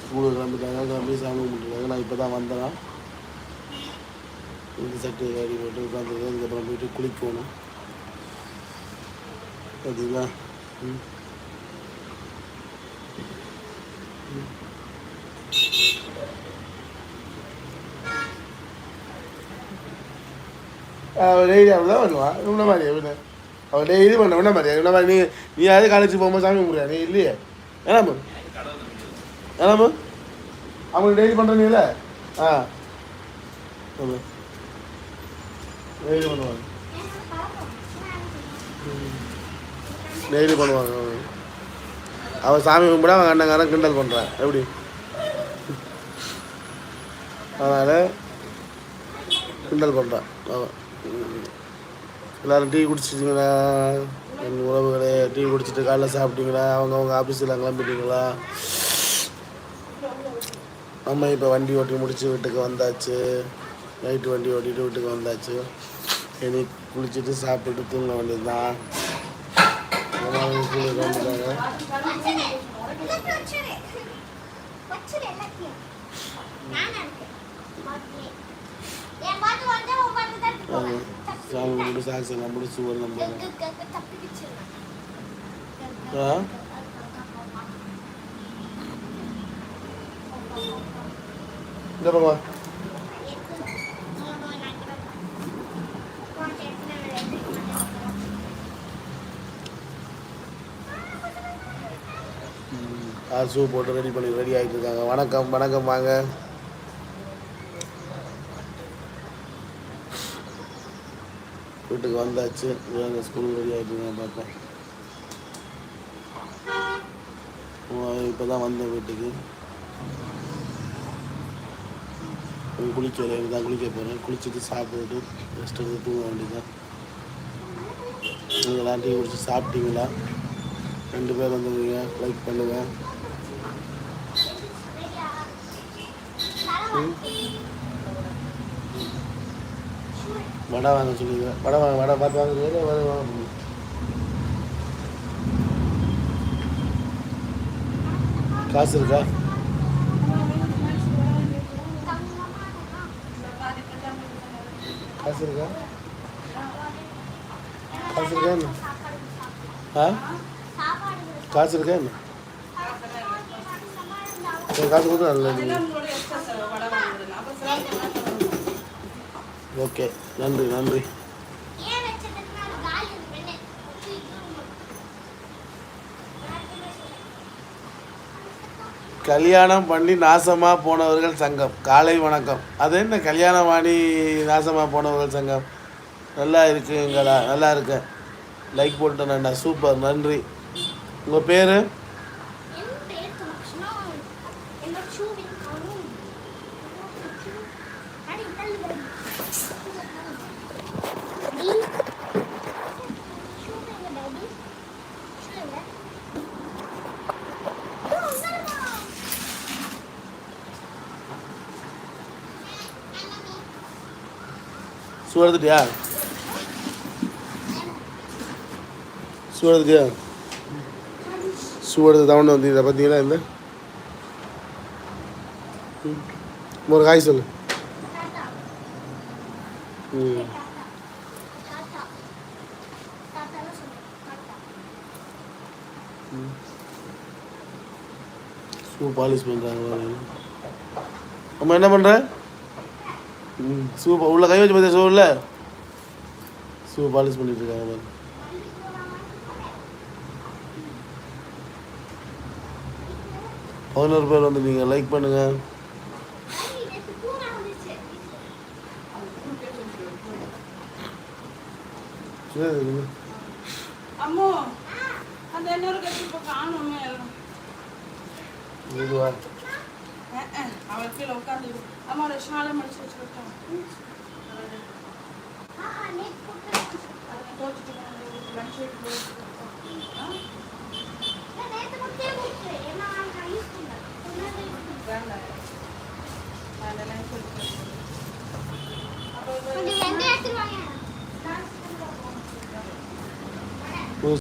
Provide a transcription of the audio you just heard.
ஸ்கூலுக்கு கிளம்பிட்டாங்க கிளம்பி சாமி கும்பிட்டுருக்காங்க நான் இப்போ தான் வந்தேன் இந்த சட்டை காடி போட்டு உட்காந்துருக்கேன் அதுக்கப்புறம் போயிட்டு குளிக்கணும். பார்த்தீங்களா ம். அவள் டெய்லி அப்படி தான் பண்ணுவான் இவன மாதிரி அவன் அவள் டெய்லி பண்ண இவன மாதிரி இவன மாதிரி நீ நீ யாரும் காலேஜ் போகும்போது சாமி கும்பிடுறியா நீ இல்லையே. ஏனாமு ஏனாமு அவங்களுக்கு டெய்லி பண்ணுறீங்கள ஆ. ஆமாம் டெய்லி பண்ணுவாங்க. டெய்லி பண்ணுவாங்க அவன். சாமி கும்பிட அவன் அண்ணங்காரன் கிண்டல் பண்ணுறான் எப்படி? அதனால் கிண்டல் பண்ணுறான் அவன். எல்லாரும் டீ குடிச்சிட்டிங்களா? என் உறவுகளே டீ குடிச்சிட்டு காலைல சாப்பிட்டீங்களா? அவங்க அவங்க ஆஃபீஸில் கிளம்பிட்டீங்களா? நம்ம இப்போ வண்டி ஓட்டி முடிச்சு வீட்டுக்கு வந்தாச்சு. நைட்டு வண்டி ஓட்டிட்டு வீட்டுக்கு வந்தாச்சு. இனி குளிச்சுட்டு சாப்பிட்டு தூங்க வேண்டியது தான் ஸ்கூலுக்கு வந்துட்டாங்க சாமி கும்பிட்டு சாக்ஸ் எல்லாம் முடிச்சு ஒரு நம்ம இந்த பக்கம் ஷூ போட்டு ரெடி பண்ணி ரெடி ஆகிட்டு இருக்காங்க வணக்கம் வணக்கம் வாங்க வீட்டுக்கு வந்தாச்சு. இவங்க ஸ்கூல் ரெடி ஆகிட்டு பார்த்தேன். பார்ப்போம் இப்போ தான் வந்தேன் வீட்டுக்கு. குளிக்க தான் குளிக்க போகிறேன் குளிச்சுட்டு சாப்பிட்டுட்டு ரெஸ்ட் எடுத்து தூங்க வேண்டியதான் நீங்கள் டீ குடிச்சு சாப்பிட்டீங்களா? ரெண்டு பேர் வந்துருக்கீங்க. லைக் பண்ணுங்க. ம். வடை வாங்க சொல்லிடுவேன் வடை வாங்க வடை பார்த்து வாங்குறீங்க வடை வாங்க காசு இருக்கா? காசு இருக்கா? காசு இருக்கா என்ன? ஆ? காசு இருக்கா என்ன? காசு கொடுத்து நல்ல ஓகே நன்றி நன்றி. கல்யாணம் பண்ணி நாசமாக போனவர்கள் சங்கம். காலை வணக்கம். அது என்ன கல்யாணம் பண்ணி நாசமாக போனவர்கள் சங்கம்? நல்லா இருக்குங்களா நல்லா இருக்கேன். லைக் போட்டுட்டேன்டா சூப்பர் நன்றி. உங்கள் பேர்? ஷூ எடுத்துட்டியா ஷூ எடுத்துட்டியா ஷூ எடுத்து தவணை இதை பார்த்தீங்களா இந்த? ஒரு காய் சொல்லு. ம். ஷூ பாலிஷ் பண்ணுறாங்க அம்மா என்ன பண்ணுற ம் ஷூ உள்ள கை வச்சு ஷூ உள்ள? ஷூ பாலிஷ் பண்ணிட்டு இருக்காங்க பாரு. பதினோரு பேர் வந்து நீங்கள் லைக் பண்ணுங்க சரி அம்மோ அந்த இன்னொரு கட்சி இப்போ காணுமே. இதுவா அவன் கீழே உட்காந்து அம்மாவோட ஷாலை மடிச்சு வச்சுக்கிட்டோம் தோச்சிட்டு மடிச்சு வேண்டாம் வேண்டாம்